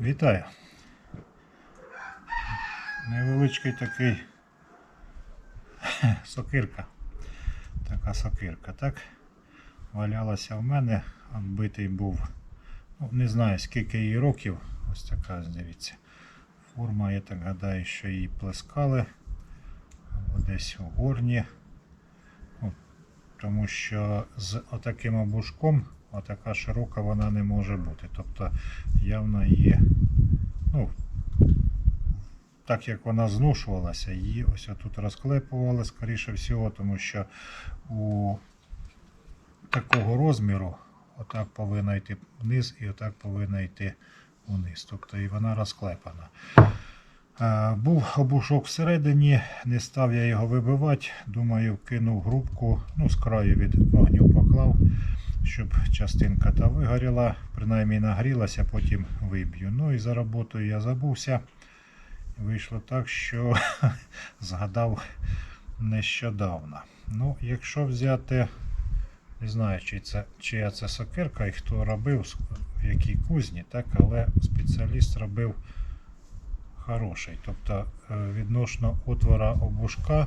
Вітаю. Невеличкий такий сокирка. Така сокирка, так? Валялася в мене, відбитий був. Ну, не знаю скільки їй років. Ось така, дивіться. Форма, я так гадаю, що її плескали. Або десь у горні. Ну, тому що з отаким обушком отака широка вона не може бути. Тобто явно її, ну, так як вона зношувалася, її ось тут розклепували, скоріше всього, тому що у такого розміру отак повинна йти вниз і отак повинна йти вниз. Тобто і вона розклепана. Е, Був обушок всередині, не став я його вибивати. Думаю, кинув грубку, ну, з краю від вогню поклав, щоб частинка та вигоріла, принаймні нагрілася, потім виб'ю. Ну і за роботою я забувся. Вийшло так, що згадав нещодавно. Ну, якщо взяти, не знаю, чи це, чия це сокирка і хто робив, в якій кузні, так, але спеціаліст робив хороший. Тобто е, відносно отвора обушка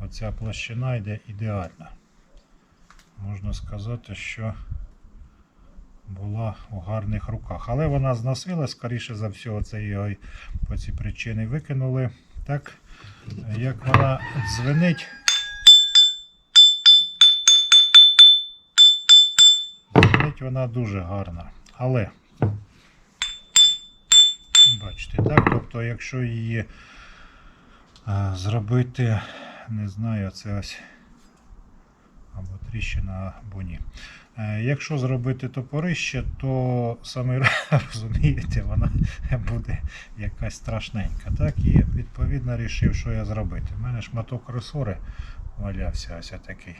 оця площина йде ідеальна. Можна сказати, що була у гарних руках. Але вона зносилась, скоріше за все, це й по цій причині викинули. Так, як вона дзвенить. Дзвенить вона дуже гарна. Але Бачите, так? Тобто, якщо її зробити, не знаю, це ось або тріщина, або ні. Е, Якщо зробити топорище, то саме розумієте, вона буде якась страшненька. Так? І відповідно вирішив, що я зробити. У мене шматок ресори валявся ось такий.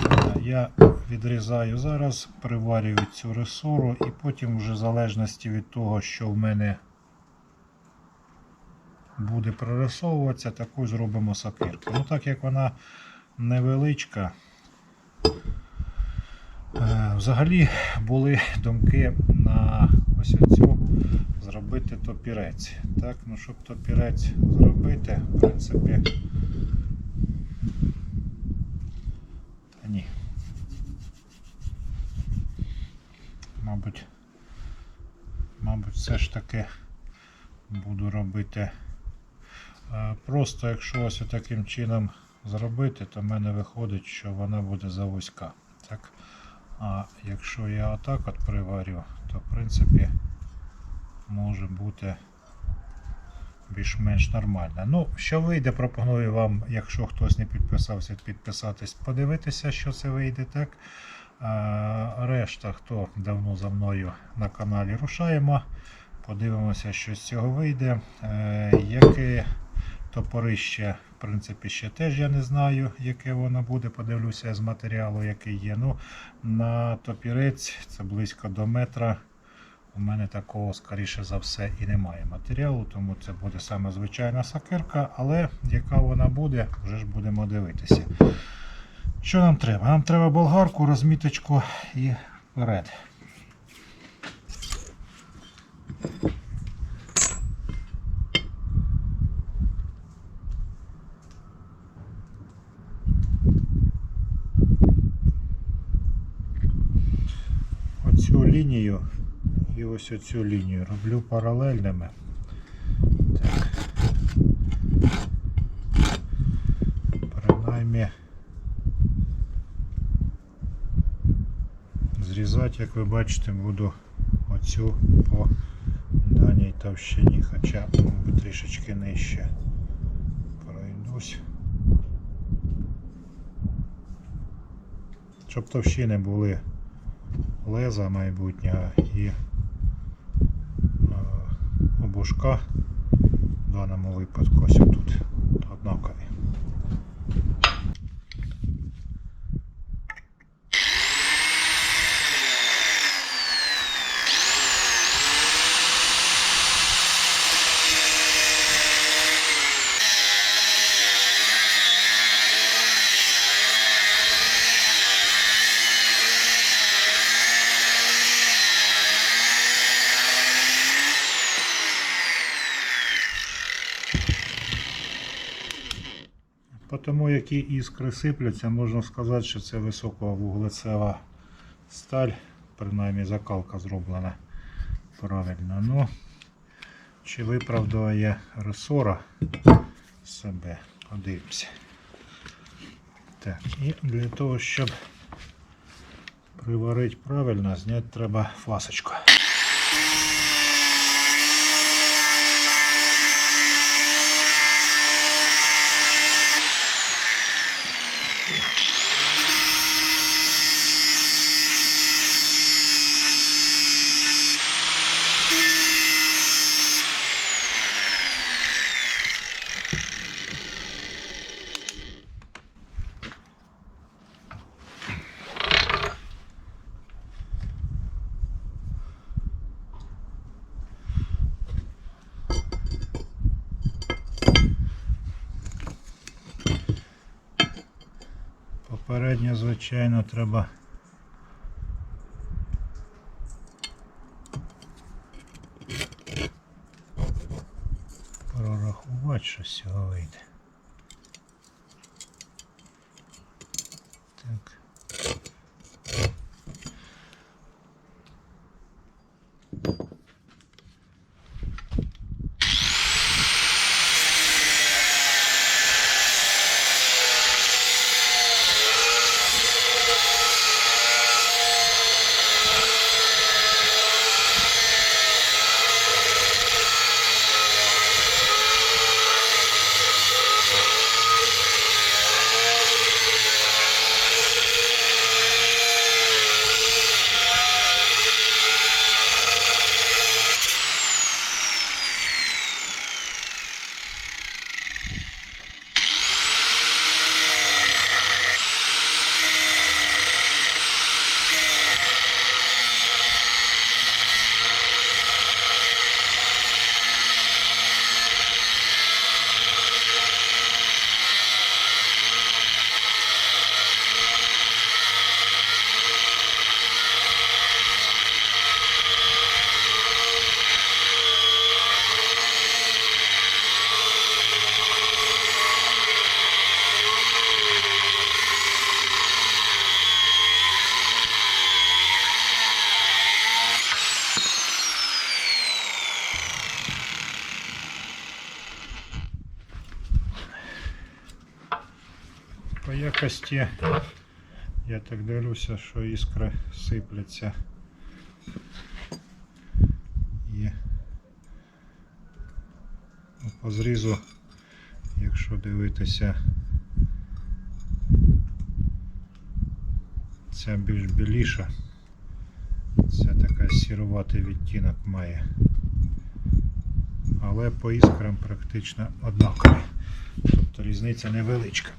Е, Я відрізаю зараз, приварюю цю ресору і потім вже в залежності від того, що в мене буде прорисовуватися, таку зробимо сокирку. Ну так як вона невеличка, е, взагалі були думки на ось оцю зробити топірець. Так, ну щоб топірець зробити, в принципі. Та ні. Мабуть, мабуть, все ж таки буду робити. е, Просто якщо ось таким чином зробити, то в мене виходить, що вона буде завузька. Так? А якщо я отак от приварю, то в принципі може бути більш-менш нормально. Ну, що вийде, пропоную вам, якщо хтось не підписався, підписатись, подивитися, що це вийде. так. Решта, хто давно за мною на каналі рушаємо, подивимося, що з цього вийде. Е, яке топорище, в принципі, ще теж я не знаю, яке воно буде. Подивлюся з матеріалу, який є. Ну, на топірець це близько до метра. У мене такого, скоріше за все, і немає матеріалу, тому це буде саме звичайна сакирка, але яка вона буде, вже ж будемо дивитися. Що нам треба? Нам треба болгарку, розміточку і вперед. Оцю лінію і ось оцю лінію роблю паралельними. Так. Принаймні зрізати, як ви бачите, буду оцю по даній товщині, хоча мабуть, трішечки нижче пройдусь. Щоб товщини були леза майбутнього і е, обушка в даному випадку. Ось тут тому, які іскри сипляться, можна сказати, що це високовуглецева сталь, принаймні закалка зроблена правильно. Ну, чи виправдає ресора себе? Подивимося. Так, і для того, щоб приварити правильно, зняти треба фасочку. Попередньо, звичайно, треба. Прорахувати, що з цього вийде. По якості я так дивлюся, що іскри сипляться. І ну, по зрізу, якщо дивитися, ця більш біліша, це така сіруватий відтінок має. Але по іскрам практично однакові. Тобто різниця невеличка.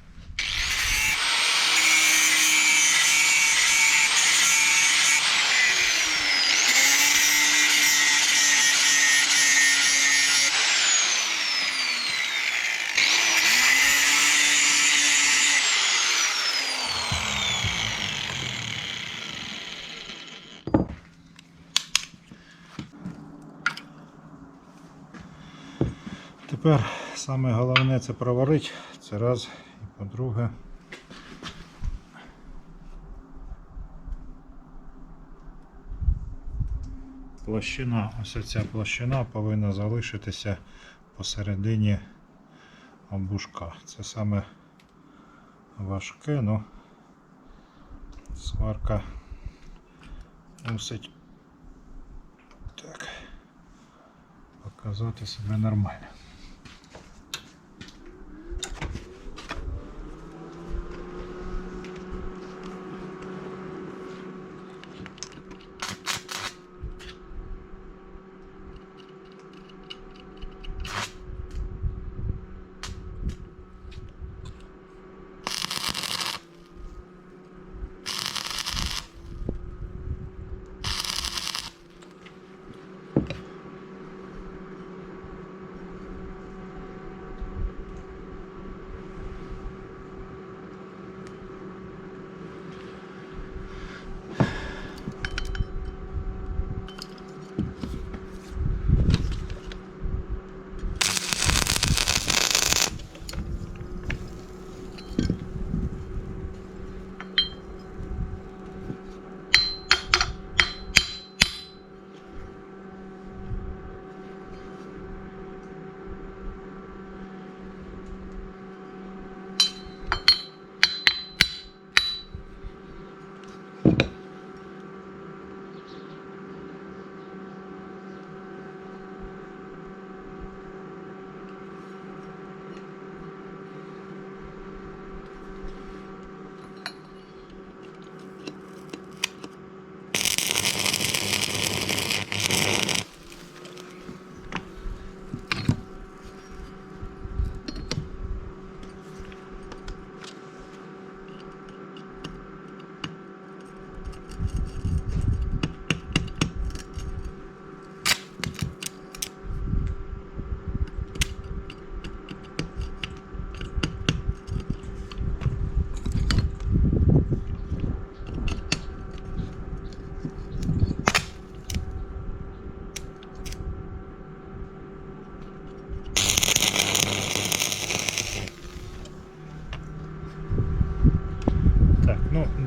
Тепер саме головне це проварити. Це раз. І по-друге. Площина, ось ця площина повинна залишитися посередині обушка. Це саме важке, ну сварка мусить так показати себе нормально.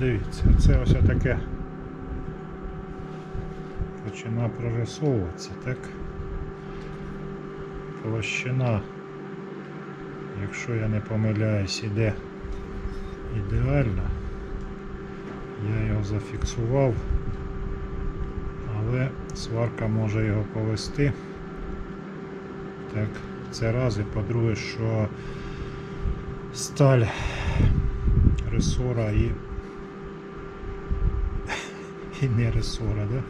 Дивіться, це ось таке починає прорисовуватися, так? Площина, якщо я не помиляюсь, іде ідеально. Я його зафіксував, але сварка може його повести. Так, це раз. І по-друге, що сталь ресора і, не ресора, да?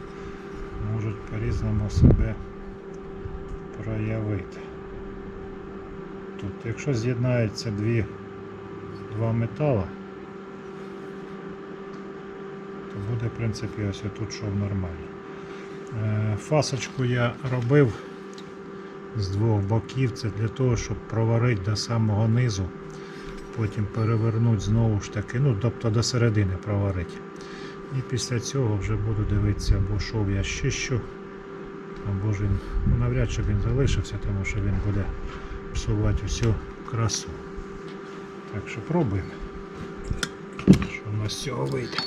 можуть по-різному себе проявити. Тут, якщо з'єднаються два метала, то буде, в принципі, ось тут шов нормально. Е, Фасочку я робив з двох боків, це для того, щоб проварити до самого низу, потім перевернути знову ж таки, ну тобто до середини проварити. І після цього вже буду дивитися, або шов я щищу, або ж він, ну навряд чи він залишився, тому що він буде псувати всю красу. Так що пробуємо. Що в нас з цього вийде.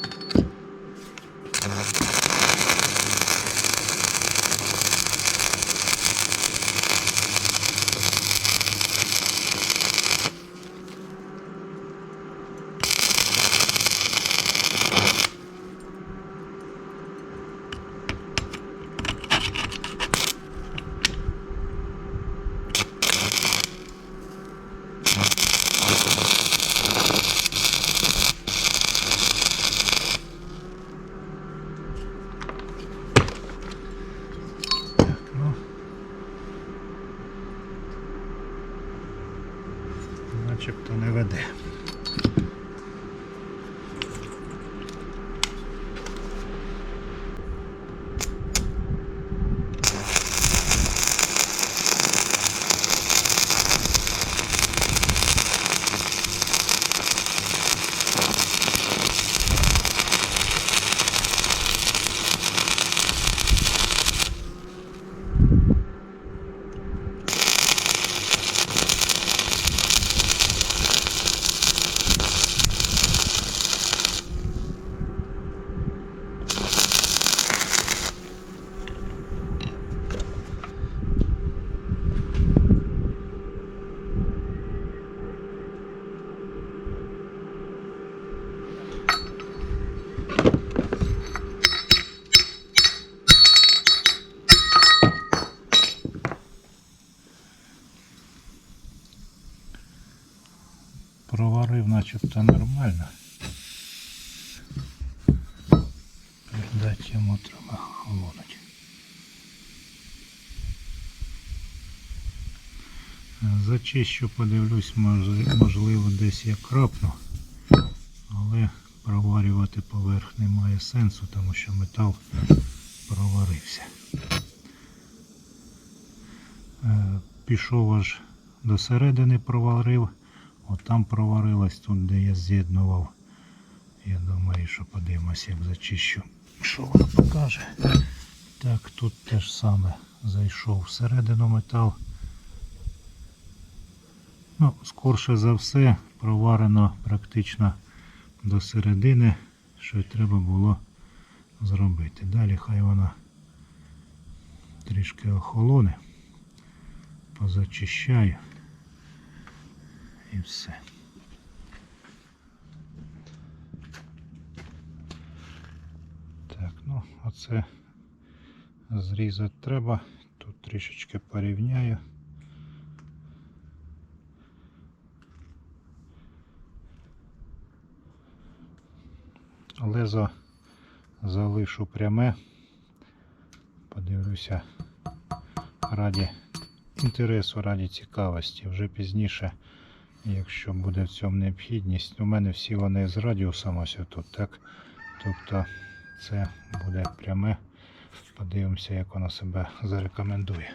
Зачищу, подивлюсь, можливо, десь я крапну, але проварювати поверх немає сенсу, тому що метал проварився. Е, Пішов аж до середини проварив, от там проварилось, тут де я з'єднував. Я думаю, що подивимось, як зачищу. Що воно покаже? Так, тут теж саме зайшов всередину метал. Ну, скорше за все, проварено практично до середини, що й треба було зробити. Далі хай вона трішки охолоне, позачищаю і все. Так, ну оце зрізати треба. Тут трішечки порівняю. Лезо залишу пряме. Подивлюся раді інтересу, раді цікавості. Вже пізніше, якщо буде в цьому необхідність. У мене всі вони з радіусом ось тут, так? Тобто це буде пряме. Подивимося, як воно себе зарекомендує.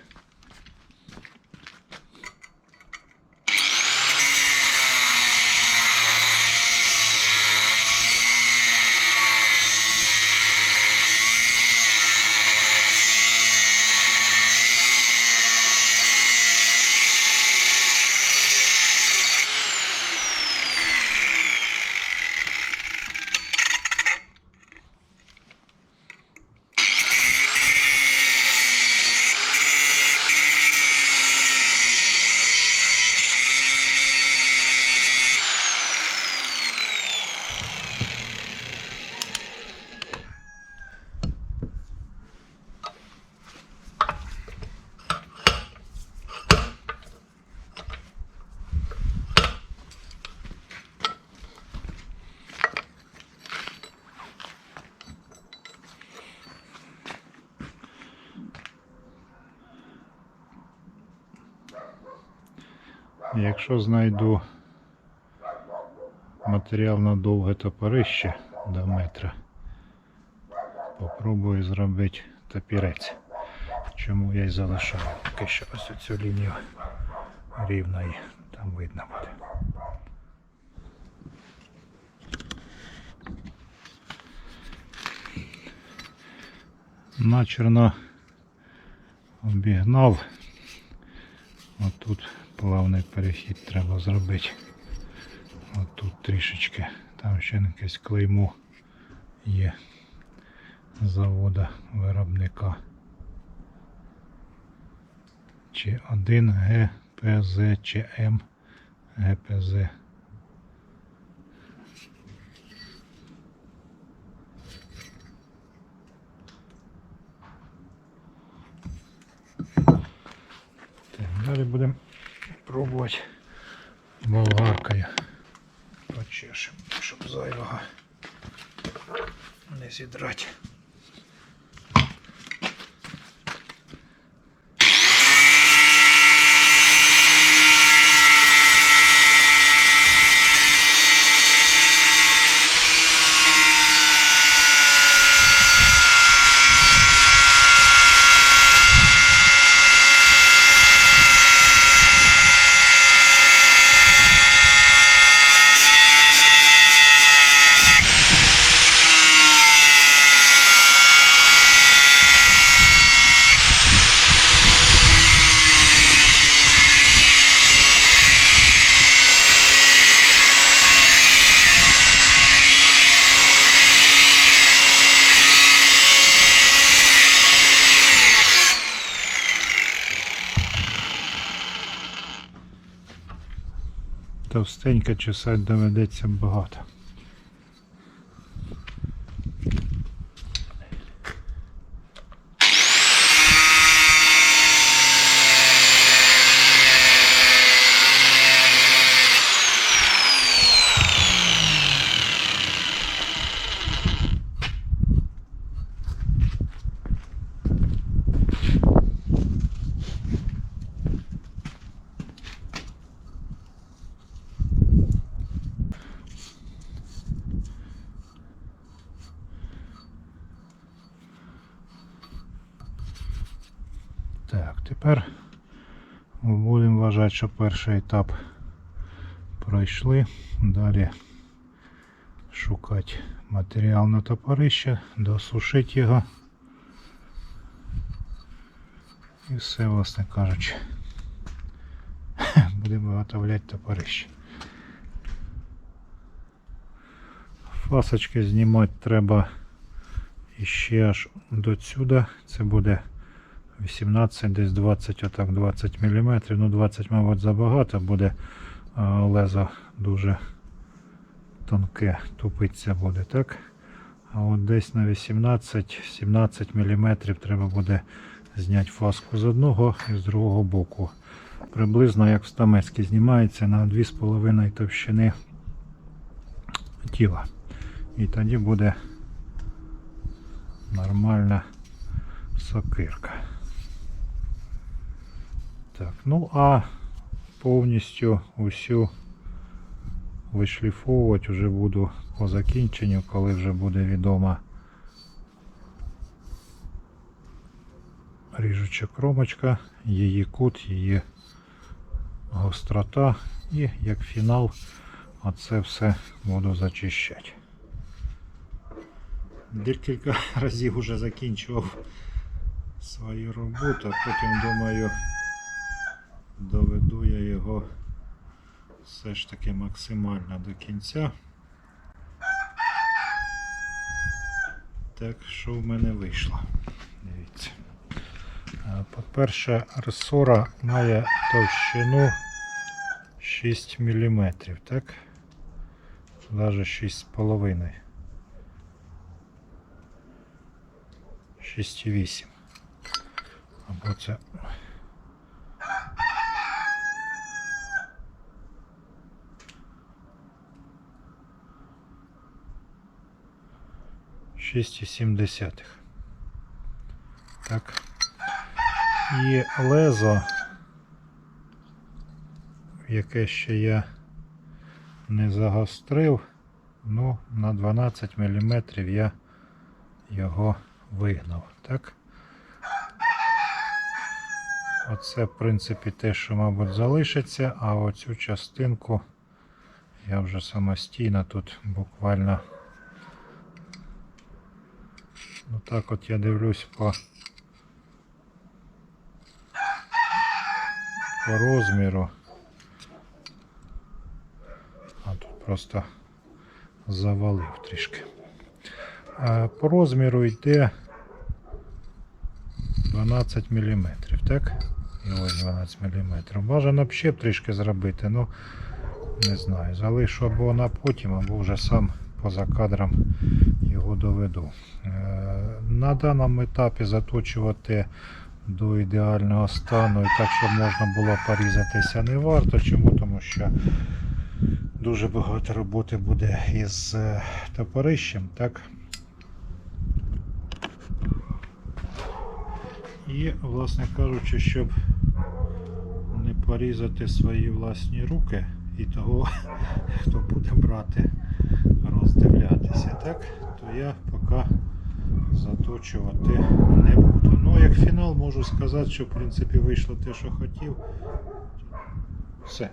Якщо знайду матеріал на довге топорище до метра, попробую зробити топірець. Чому я й залишаю поки що ось цю лінію рівної, там видно буде. Начерно обігнав. Отут плавний перехід треба зробити. Отут трішечки. Там ще якесь клеймо є завода виробника. Чи 1 ГПЗ, чи М ГПЗ. Далі будемо пробувати болгаркою. Почешемо, щоб зайвого не зідрати. Товстенько чесати доведеться багато. Так, тепер будемо вважати, що перший етап пройшли. Далі шукати матеріал на топорище, досушити його. І все, власне кажучи, будемо виготовляти топорище. Фасочки знімати треба іще аж до сюди. Це буде 18, десь 20, отак 20 мм. Ну 20, мабуть, забагато буде лезо дуже тонке, тупиться буде, так? А от десь на 18-17 мм треба буде зняти фаску з одного і з другого боку. Приблизно як в стамецькій знімається на 2,5 товщини тіла. І тоді буде нормальна сокирка. Так, ну а повністю усю вишліфовувати вже буду по закінченню, коли вже буде відома ріжуча кромочка, її кут, її гострота і як фінал оце все буду зачищати. Декілька разів вже закінчував свою роботу, потім думаю доведу я його все ж таки максимально до кінця. Так, що в мене вийшло? Дивіться. Е, По-перше, ресора має товщину 6 мм, так? Навіть 6,5. 6,8. Або це шість і сім десятих. Так. І лезо яке ще я не загострив. Ну, на 12 мм я його вигнав. Так? Оце, в принципі, те, що, мабуть, залишиться, а оцю частинку я вже самостійно тут буквально. Ну так от я дивлюсь по, по розміру. А тут просто завалив трішки. А по розміру йде 12 мм, так? І ось 12 мм. Бажано б ще трішки зробити, ну не знаю. Залишу або на потім, або вже сам поза кадром його доведу. Е, На даному етапі заточувати до ідеального стану і так, щоб можна було порізатися, не варто. Чому? Тому що дуже багато роботи буде із е, топорищем, так? І, власне кажучи, щоб не порізати свої власні руки і того, хто буде брати, роздивлятися, так, я поки заточувати не буду. Ну, як фінал можу сказати, що в принципі вийшло те, що хотів. Все.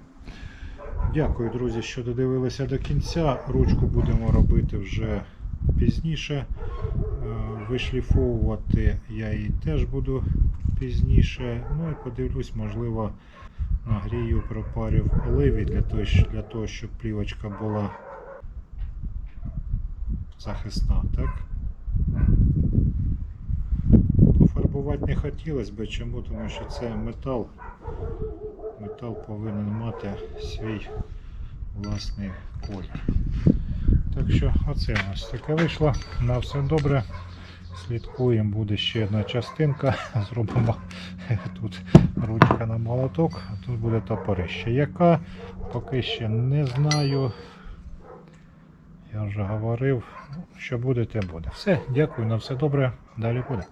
Дякую, друзі, що додивилися до кінця. Ручку будемо робити вже пізніше. Е, Вишліфовувати я її теж буду пізніше. Ну і подивлюсь, можливо, нагрію пропарю в оливі для того, для того, щоб плівочка була захисна, так? Пофарбувати не хотілося б, чому? Тому що це метал. Метал повинен мати свій власний колір. Так що оце у нас таке вийшло. На все добре. Слідкуємо, буде ще одна частинка. Зробимо тут ручка на молоток, а тут буде топорище. Яка поки ще не знаю. Я вже говорив. Ну, Що буде, те буде. Все, дякую, на все добре. Далі буде.